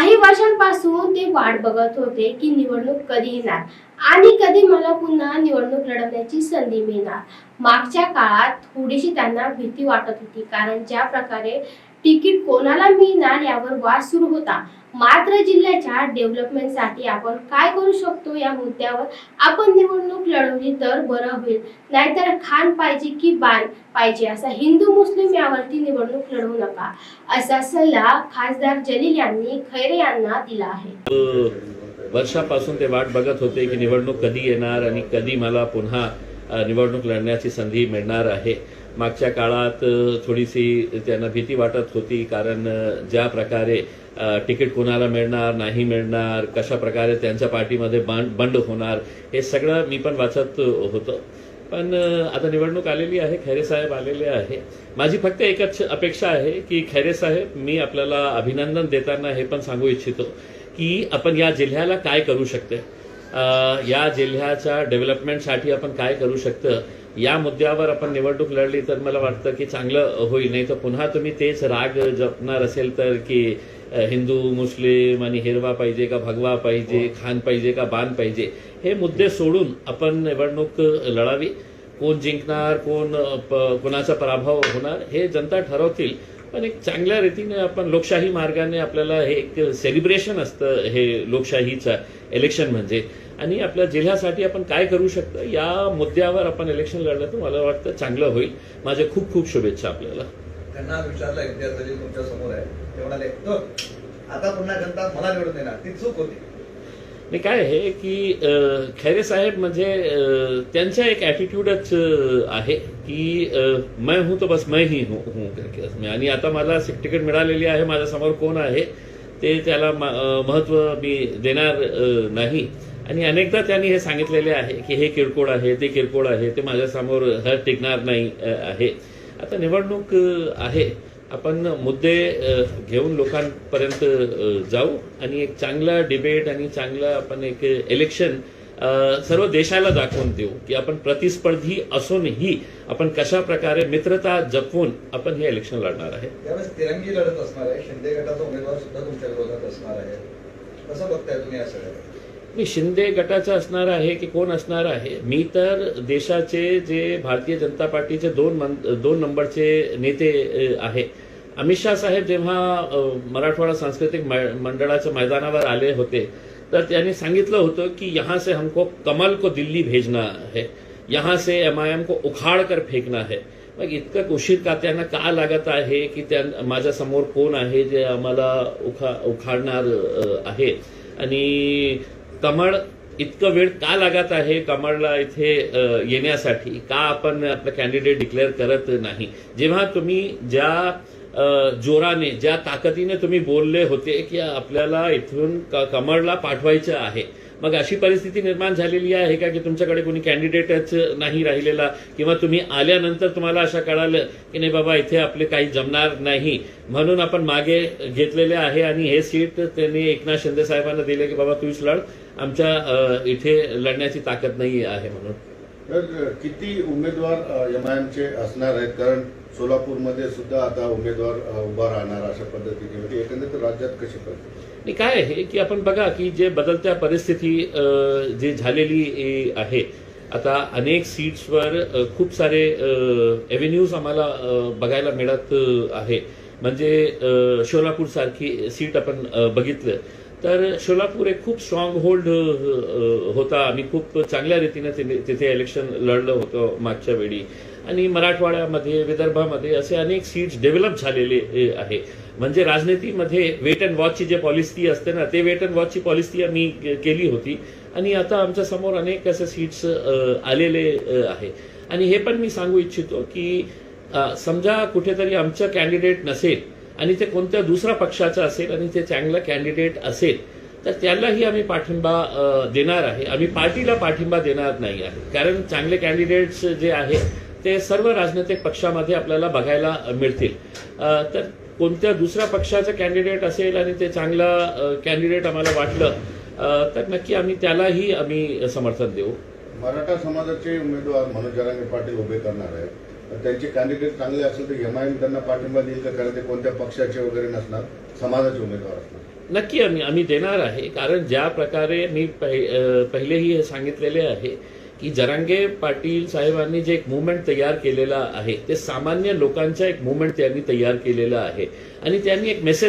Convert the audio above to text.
काही वर्षांपासून ते वाट बघत होते की निवडणूक कधी येणार आणि कधी मला पुन्हा निवडणूक लढवण्याची संधी मिळणार. मागच्या काळात थोडीशी त्यांना भीती वाटत होती कारण ज्या प्रकारे तिकीट कोणाला मिळणार यावर वाद सुरू होता. मात्र जिल्ह्याच्या डेव्हलपमेंटसाठी आपण काय करू शकतो या मुद्द्यावर आपण निवडणूक लढवली तर बरं होईल. नाहीतर खान पाहिजे की बाण पाहिजे असा हिंदू मुस्लिम यावरती निवडणूक लढवू नका. असा सल्ला खासदार जलील यांनी खैरे यांना दिला आहे. वर्षापासून ते वाट बघत होते की निवडणूक कधी येणार आणि कधी मला पुन्हा निवडणूक लढण्याची संधी मिळणार आहे. मागच्या काळात थोडीशी त्यांना भीती वाटत होती कारण ज्या प्रकारे तिकीट कोणाला मिळणार नाही मिळणार कशा प्रकारे त्यांच्या पार्टीमध्ये बंड बंड होणार हे सगळं मी पण वाचत होतो. पण आता निवडणूक आलेली आहे खैरे साहेब आलेले आहे. माझी फक्त एकच अपेक्षा आहे की खैरे साहेब मी आपल्याला अभिनंदन देताना हे पण सांगू इच्छितो की आपण या जिल्ह्याला काय करू शकते? या जिल्ह्याच्या डेव्हलपमेंटसाठी आपण काय करू शकतं? या मुद्द्यावर आपण निवडणूक लढली तर मला वाटतं की चांगलं होईल. नाही तर पुन्हा तुम्ही तेच राग जपणार असेल तर की हिंदू मुस्लिम आणि हिरवा पाहिजे का भगवा पाहिजे खान पाहिजे का बाण पाहिजे हे मुद्दे सोडून आपण निवडणूक लढावी. कोण जिंकणार कोण कोणाचा पराभव होणार हे जनता ठरवतील. पण एक चांगल्या रीतीने आपण लोकशाही मार्गाने आपल्याला हे एक सेलिब्रेशन असतं हे लोकशाहीचं इलेक्शन म्हणजे. आणि आपल्या जिल्ह्यासाठी आपण काय करू शकतो या मुद्द्यावर आपण इलेक्शन लढलं तर मला वाटतं चांगलं होईल. माझ्या खूप खूप शुभेच्छा आपल्याला. त्यांना विचारलं तुमच्यासमोर आहे. ते म्हणाले आता पुन्हा जनता मला निवडून देणार. ती चूक होती. आणि काय आहे की खैरे साहेब म्हणजे त्यांचा एक ॲटिट्यूडच आहे की मैं हूं तो बस मैं ही हूं हूं करके असं. आणि आता मला तिकीट मिळालेली आहे माझ्यासमोर कोण आहे ते त्याला म- महत्त्व मी देणार नाही. आणि अनेकदा त्यांनी हे सांगितलेले आहे की हे किरकोळ आहे ते किरकोळ आहे ते माझ्यासमोर हर टिकणार नाही आहे. आता निवडणूक आहे. आपण मुद्दे घेऊन लोकांपर्यंत जाऊ आणि एक चांगला डिबेट आणि चांगलं आपण एक इलेक्शन सर्व देशाला दाखवून देऊ की आपण प्रतिस्पर्धी असूनही आपण कशा प्रकारे मित्रता जपवून आपण हे इलेक्शन लढणार आहे. त्यावेळेस तिरंगी लढत असणार आहे. शिंदे गटाचा उमेदवार सुद्धा तुमच्या विरोधात असणार आहे. कसं बघताय तुम्ही या सगळ्या मी शिंदे गटाचं असणार आहे की कोण असणार आहे? मी तर देशाचे जे भारतीय जनता पार्टीचे दोन मन- दोन नंबरचे नेते आहे. अमित शाह साहेब जेव्हा मराठवाडा सांस्कृतिक मंडळाच्या मैदानावर आले होते तर त्यांनी सांगितलं होतं की यहाँ से हमको कमल को दिल्ली भेजना है यहाँ से एम आय एम को उखाड़ कर फेकना है. मग इतकं उशीर का त्यांना का लागत आहे की त्या माझ्यासमोर कोण आहे जे आम्हाला उखा उखाडणार आहे? आणि कमळ इतकं वेळ का लागत आहे कमळला इथे येण्यासाठी? का आपण आपलं कॅन्डिडेट डिक्लेअर करत नाही? जेव्हा तुम्ही ज्या जोराने ज्या ताकदीने तुम्ही बोलले होते की आपल्याला इथून क- कमळला पाठवायचं आहे मग अशी परिस्थिती निर्माण झालेली आहे का की तुमच्याकडे कोणी कॅन्डिडेटच नाही राहिलेला किंवा तुम्ही आल्यानंतर तुम्हाला असं कळालं की नाही बाबा इथे आपले काही जमणार नाही? म्हणून आपण मागे घेतलेले आहे आणि हे सीट त्यांनी एकनाथ शिंदे साहेबांना दिले की बाबा तूच लढ. आमच्या इथे लढण्याची ताकद नाही आहे म्हणून. तर किती उमेदवार एमआयएमचे असणार आहेत? कारण सोलापूरमध्ये सुद्धा आता उमेदवार उभा राहणार अशा पद्धतीने. म्हणजे एकंदरीत राज्यात कशी परिस्थिती? आणि काय आहे की आपण बघा की जे बदलत्या परिस्थिती जे झालेली आहे. आता अनेक सीट्सवर खूप सारे एव्हेन्यूज आम्हाला बघायला मिळत आहे. म्हणजे शोलापूरसारखी सीट आपण बघितलं. तर सोलापूर एक खूप स्ट्रॉंग होल्ड होता. आम्ही खूप चांगल्या रीतीनं तिथे इलेक्शन लढलं होतं मागच्या वेळी. आणि मराठवाड्यामध्ये विदर्भामध्ये असे अनेक सीट्स डेव्हलप झालेले आहे. म्हणजे राजनीतीमध्ये वेट अँड वॉचची जे पॉलिसी असते ना ते वेट अँड वॉचची पॉलिसी आम्ही केली होती. आणि आता आमच्यासमोर अनेक असे सीट्स आलेले आहे. आणि हे पण मी सांगू इच्छितो की समजा कुठेतरी आमचं कॅन्डिडेट नसेल आणि ते कोणत्या दुसऱ्या पक्षाचं असेल आणि ते चांगलं कॅन्डिडेट असेल तर त्यालाही आम्ही पाठिंबा देणार आहे. आम्ही पार्टीला पाठिंबा देणार नाही आहे. कारण चांगले कॅन्डिडेट्स जे आहे ते सर्व राजनैतिक पक्षामध्ये आपल्याला बघायला मिळतील. तर कोणत्या दुसऱ्या पक्षाचं कॅन्डिडेट असेल आणि ते चांगलं कॅन्डिडेट आम्हाला वाटलं तर नक्की आम्ही त्यालाही आम्ही समर्थन देऊ. मराठा समाजाचे उमेदवार मनोज जरांगे पाटील उभे करणार आहेत. त्यांचे कॅन्डिडेट चांगले असेल तर एमआयएम त्यांना पाठिंबा देईल का? कारण ते कोणत्या पक्षाचे वगैरे नसणार समाजाचे उमेदवार असणार. नक्की आम्ही आम्ही देणार आहे. कारण ज्या प्रकारे मी पहिलेही हे सांगितलेले आहे की जरांगे पाटील साहेबांनी जे एक मुवमेंट तयार केलेला आहे ते सामान्य लोकांचा एक मुवमेंट त्यांनी तयार केलेलं आहे. आणि त्यांनी एक मेसेज